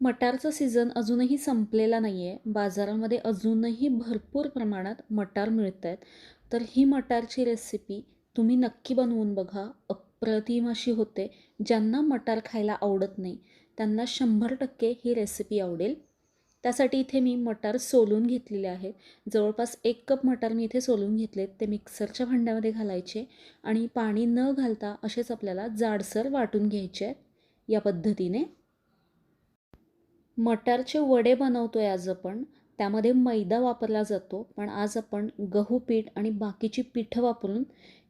मटारचा season अजूनही संपलेला नाही आहे बाजारामध्ये अजूनही भरपूर प्रमाणात मटार मिळत आहेत तर ही मटारची रेसिपी तुम्ही नक्की बनवून बघा. अप्रतिम अशी होते. ज्यांना मटार खायला आवडत नाही त्यांना शंभर टक्के ही रेसिपी आवडेल. त्यासाठी इथे मी मटार सोलून घेतलेले आहेत. जवळपास एक कप मटार मी इथे सोलून घेतलेत. ते मिक्सरच्या भांड्यामध्ये घालायचे आणि पाणी न घालता असेच आपल्याला जाडसर वाटून घ्यायचे आहेत या पद्धतीने. मटारचे वडे बनवतो आहे आज आपण. त्यामध्ये मैदा वापरला जातो. पण आज आपण गहू पीठ आणि बाकीची पिठं वापरून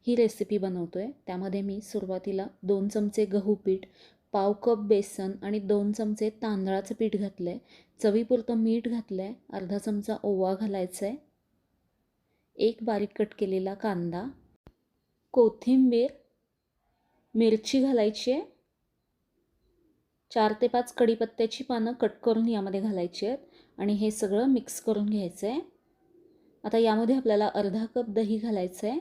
ही रेसिपी बनवतो आहे त्यामध्ये मी सुरुवातीला दोन चमचे गहू पीठ पाव कप बेसन आणि दोन चमचे तांदळाचं पीठ घातलं आहे चवीपुरतं मीठ घातलं आहे अर्धा चमचा ओवा घालायचा आहे एक बारीक कट केलेला कांदा. कोथिंबीर मिरची घालायची आहे चार ते पाच कढीपत्त्याची पानं कट करून यामध्ये घालायची आहेत आणि हे सगळं मिक्स करून घ्यायचं आहे. आता यामध्ये आपल्याला अर्धा कप दही घालायचं आहे.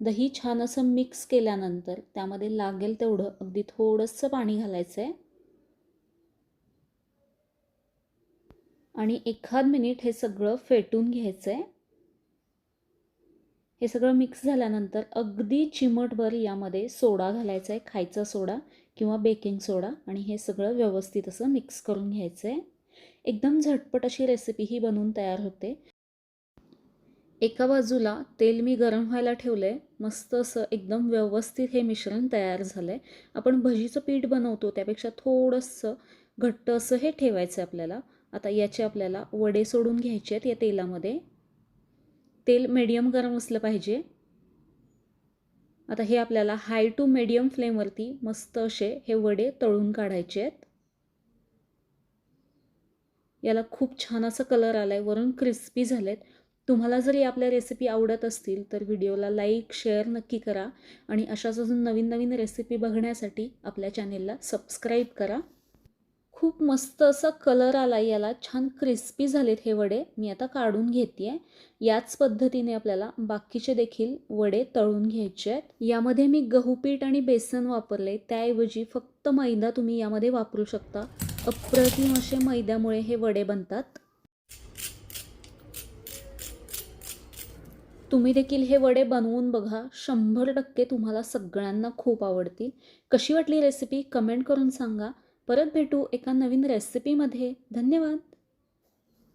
दही छान असं मिक्स केल्यानंतर त्यामध्ये लागेल तेवढं अगदी थोडंसं पाणी घालायचं आहे. आणि एखाद मिनिट हे सगळं फेटून घ्यायचं आहे. हे सगळं मिक्स झाल्यानंतर अगदी चिमटभर यामध्ये सोडा घालायचा आहे. खायचा सोडा किंवा बेकिंग सोडा आणि हे सगळं व्यवस्थित असं मिक्स करून घ्यायचं आहे एकदम झटपट अशी रेसिपी ही बनवून तयार होते. एका बाजूला तेल मी गरम व्हायला ठेवलं आहे मस्त असं एकदम व्यवस्थित हे मिश्रण तयार झालं आहे आपण भजीचं पीठ बनवतो त्यापेक्षा थोडंसं घट्ट असं हे ठेवायचं आहे आपल्याला. आता याचे आपल्याला वडे सोडून घ्यायचे आहेत या तेलामध्ये. तेल मीडियम गरम असलं पाहिजे. आता हे आपल्याला हाय टू मीडियम फ्लेमवरती मस्त असे हे वडे तळून काढायचे आहेत. याला खूप छान असा कलर आला आहे वरून क्रिस्पी झालेत. तुम्हाला जरी आपल्या रेसिपी आवडत असतील तर व्हिडिओला लाईक शेअर नक्की करा. आणि अशाच अजून नवीन नवीन रेसिपी बघण्यासाठी आपल्या चॅनेलला सबस्क्राईब करा. खूप मस्त असा कलर आला याला. छान क्रिस्पी झालेत हे वडे. मी आता काढून घेते आहे याच पद्धतीने आपल्याला बाकीचे देखील वडे तळून घ्यायचे आहेत. यामध्ये मी गहू पीठ आणि बेसन वापरले. त्याऐवजी फक्त मैदा तुम्ही यामध्ये वापरू शकता. अप्रतिम असे मैद्यामुळे हे वडे बनतात. तुम्ही देखील हे वडे बनवून बघा. शंभर टक्के तुम्हाला सगळ्यांना खूप आवडतील. कशी वाटली रेसिपी कमेंट करून सांगा. परत भेटू एका नवीन रेसिपीमध्ये धन्यवाद.